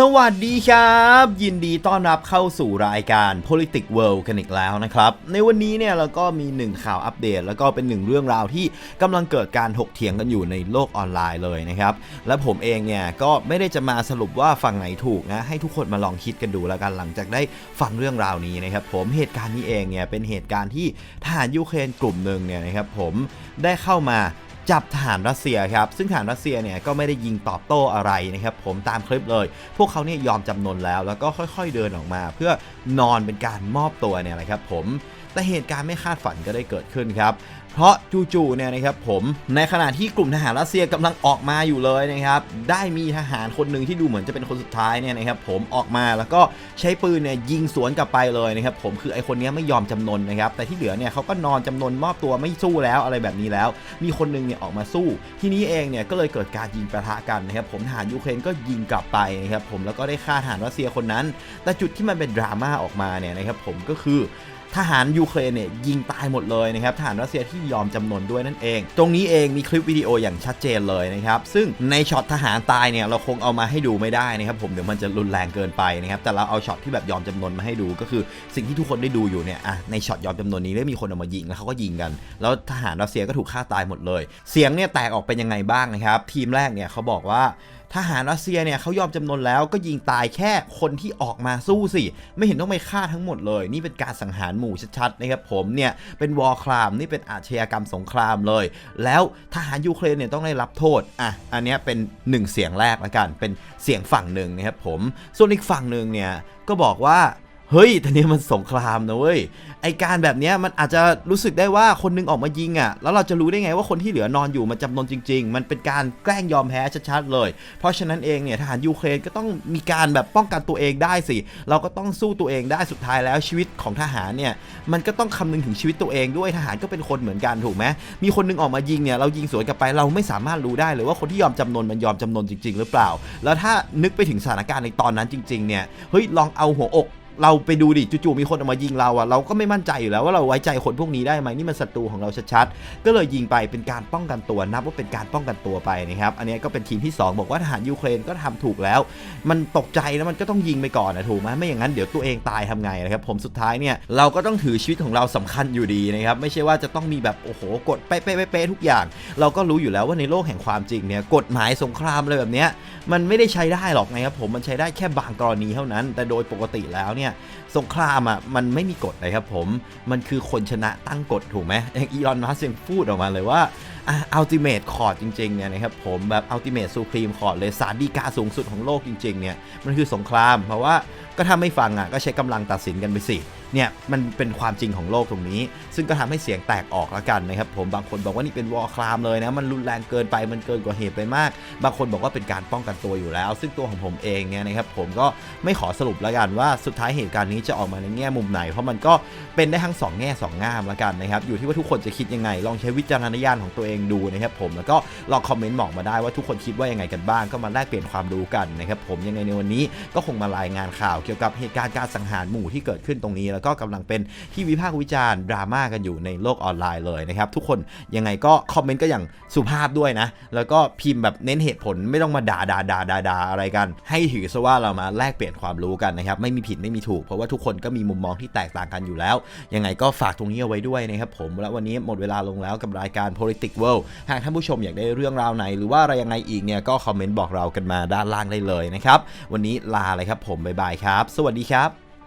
สวัสดีครับ ยินดีต้อนรับเข้าสู่รายการ Politics World กันอีกแล้วนะครับ ในวันนี้เนี่ยเราก็มีหนึ่งข่าวอัปเดต แล้วก็เป็นหนึ่งเรื่องราวที่กำลังเกิดการถกเถียงกันอยู่ในโลกออนไลน์เลยนะครับ และผมเองเนี่ยก็ไม่ได้จะมาสรุปว่าฝั่งไหนถูกนะ ให้ทุกคนมาลองคิดกันดูแล้วกันหลังจากได้ฟังเรื่องราวนี้นะครับผมเหตุการณ์นี้เองเนี่ยเป็นเหตุการณ์ที่ทหารยูเครนกลุ่มหนึ่งเนี่ยนะครับผมได้เข้ามา จับทหารรัสเซียครับ ซึ่งทหารรัสเซียเนี่ยก็ไม่ได้ยิงตอบโต้อะไรนะครับผมตามคลิปเลย พวกเขาเนี่ยยอมจำนนแล้ว แล้วก็ค่อยๆเดินออกมา เพื่อนอนเป็นการมอบตัวเนี่ยแหละครับผมแต่เหตุการณ์ไม่คาดฝันก็ได้เกิดขึ้นครับ เพราะจู่ๆเนี่ยนะครับผมในขณะที่กลุ่มทหารรัสเซียกำลังออกมาอยู่เลยนะครับได้มีทหารคนหนึ่งที่ดูเหมือนจะเป็นคนสุดท้ายเนี่ยนะครับผมออกมาแล้วก็ใช้ปืนเนี่ยยิงสวนกลับไปเลยนะครับผมคือไอคนนี้ไม่ยอมจำนนนะครับแต่ที่เหลือเนี่ยเขาก็นอนจำนนมอบตัวไม่สู้แล้วอะไรแบบนี้แล้ว มีคนหนึงเนี่ยออกมาสู้ ทีนี้เองเนี่ยก็เลยเกิดการยิงประทะกันนะครับผมทหารยูเครนก็ยิงกลับไปนะครับผมแล้วก็ได้ฆ่าทหารรัสเซียคนนั้น แต่จุดที่มันเป็นดราม่าออกมาเนี่ยนะครับผมก็คือทหารยูเครนเนี่ยยิงตายหมดเลยนะครับทหารรัสเซียที่ยอมจำนนด้วยนั่นเอง ตรงนี้เองมีคลิปวิดีโออย่างชัดเจนเลยนะครับ ซึ่งในช็อตทหารตายเนี่ยเราคงเอามาให้ดูไม่ได้นะครับผมเดี๋ยวมันจะรุนแรงเกินไปนะครับแต่เราเอาช็อตที่แบบยอมจำนนมาให้ดูก็คือสิ่งที่ทุกคนได้ดูอยู่เนี่ยอะในช็อตยอมจำนนนี้ได้มีคนออกมายิงแล้วเขาก็ยิงกัน แล้วทหารรัสเซียก็ถูกฆ่าตายหมดเลย เสียงเนี่ยแตกออกเป็นยังไงบ้างนะครับทีมแรกเนี่ยเขาบอกว่า ทหารรัสเซียเนี่ยเขายอมจำนนแล้วก็ยิงตายแค่คนที่ออกมาสู้สิ ไม่เห็นต้องไปฆ่าทั้งหมดเลย นี่เป็นการสังหารหมู่ชัดๆนะครับผมเนี่ยเป็นวอร์ครามนี่เป็นอาชญากรรมสงครามเลย แล้วทหารยูเครนเนี่ยต้องได้รับโทษอะอันเนี้ยเป็นหนึ่งเสียงแรกละกันเป็นเสียงฝั่งหนึ่งนะครับผมส่วนอีกฝั่งหนึ่งเนี่ยก็บอกว่า เฮ้ยแต่นี่มันสงครามนะเว้ย ไอการแบบเนี้ยมันอาจจะรู้สึกได้ว่าคนนึงออกมายิงอะ่ะ แล้วเราจะรู้ได้ไงว่าคนที่เหลือนอนอยู่มันจำนนจริง ๆ มันเป็นการแกล้งยอมแพ้ชัดๆเลย เพราะฉะนั้นเองเนี่ยทหารยูเครนก็ต้องมีการแบบป้องกันตัวเองได้สิ เราก็ต้องสู้ตัวเองได้สุดท้ายแล้วชีวิตของทหารเนี่ยมันก็ต้องคำนึงถึงชีวิตตัวเองด้วยทหารก็เป็นคนเหมือนกันถูกไหมมีคนนึงออกมายิงเนี่ยเรายิงสวนกลับไปเราไม่สามารถรู้ได้เลยว่าคนที่ยอมจำนนมันยอมจำนนจริง ๆ หรือเปล่า แล้วถ้านึกไปถึงสถานการณ์ในตอนนั้นจริงๆเนี่ยเฮ้ยลองเอาหัวอก เราไปดูดิจู่ๆมีคนออกมายิงเราอะเราก็ไม่มั่นใจอยู่แล้วว่าเราไว้ใจคนพวกนี้ได้ไหมนี่มันศัตรูของเราชัดๆก็เลยยิงไปเป็นการป้องกันตัวนับว่าเป็นการป้องกันตัวไปนะครับอันนี้ก็เป็นทีมที่ 2 บอกว่าทหารยูเครนก็ทำถูกแล้ว มันตกใจแล้วมันก็ต้องยิงไปก่อนนะถูกไหมไม่อย่างนั้นเดี๋ยวตัวเองตายทำไงนะครับผมสุดท้ายเนี่ยเราก็ต้องถือชีวิตของเราสำคัญอยู่ดีนะครับไม่ใช่ว่าจะต้องมีแบบโอ้โหกดเป๊ะๆๆๆทุกอย่าง เราก็รู้อยู่แล้วว่าในโลกแห่งความจริงเนี่ยกฎหมายสงครามอะไรแบบเนี้ยมันไม่ได้ใช้ได้หรอกนะครับผมมันใช้ได้แค่บางกรณีเท่านั้น แต่โดยปกติแล้วเนี่ยสงครามอะมันไม่มีกฎเลยครับผม มันคือคนชนะตั้งกฎถูกไหมอย่างอีลอนมัสก์ยังพูดออกมาเลยว่าอัลติเมทคอร์ดจริงๆเนี่ยนะครับผมแบบอัลติเมทซูพรีมคอร์ดเลยสารดีกาสูงสุดของโลกจริงๆเนี่ยมันคือสงคราม เพราะว่าก็ถ้าไม่ฟังอะก็ใช้กำลังตัดสินกันไปสิ เนี่ยมันเป็นความจริงของโลกตรงนี้ ซึ่งก็ทำให้เสียงแตกออกแล้วกันนะครับผมบางคนบอกว่านี่เป็นวอร์ครามเลยนะมันรุนแรงเกินไปมันเกินกว่าเหตุไปมาก บางคนบอกว่าเป็นการป้องกันตัวอยู่แล้ว ซึ่งตัวของผมเองเนี่ยนะครับผมก็ไม่ขอสรุปแล้วกันว่าสุดท้ายเหตุการณ์นี้จะออกมาในแง่มุมไหน เพราะมันก็เป็นได้ทั้งสองแง่สองงามแล้วกันนะครับอยู่ที่ว่าทุกคนจะคิดยังไง ลองใช้วิจารณญาณของตัวเองดูนะครับผมแล้วก็ลองคอมเมนต์บอกมาได้ว่าทุกคนคิดว่ายังไงกันบ้างก็มาแลกเปลี่ยนความรู้กันนะครับผมยังไงในวันนี้ก็คงมารายงานข่าวเกี่ยวกับเหตุการณ์การสังหารหมู่ที่เกิดขึ้นตรงนี้แล้วก็กำลังเป็นที่วิพากษ์วิจารณ์ดราม่ากันอยู่ในโลกออนไลน์เลยนะครับทุกคนยังไงก็คอมเมนต์ก็อย่างสุภาพด้วยนะ แล้วก็พิมพ์แบบเน้นเหตุผลไม่ต้องมาด่าด่าด่าด่าดาอะไรกัน ให้ถือซะว่าเรามาแลกเปลี่ยนความรู้กันนะครับไม่มีผิดไม่มีถูก เพราะว่าทุกคนก็มีมุมมองที่แตกต่างกันอยู่แล้ว ยังไงก็ฝากตรงนี้เอาไว้ด้วยนะครับผมและวันนี้หมดเวลาลงแล้วกับรายการ politics world หากท่านผู้ชมอยากได้เรื่องราวไหน หรือว่าอะไรยังไงอีกเนี่ยก็คอมเมนต์บอกเรากันมาด้านล่างได้เลยนะครับวันนี้ลาเลยครับผมบ๊ายบายครับ สวัสดีครับ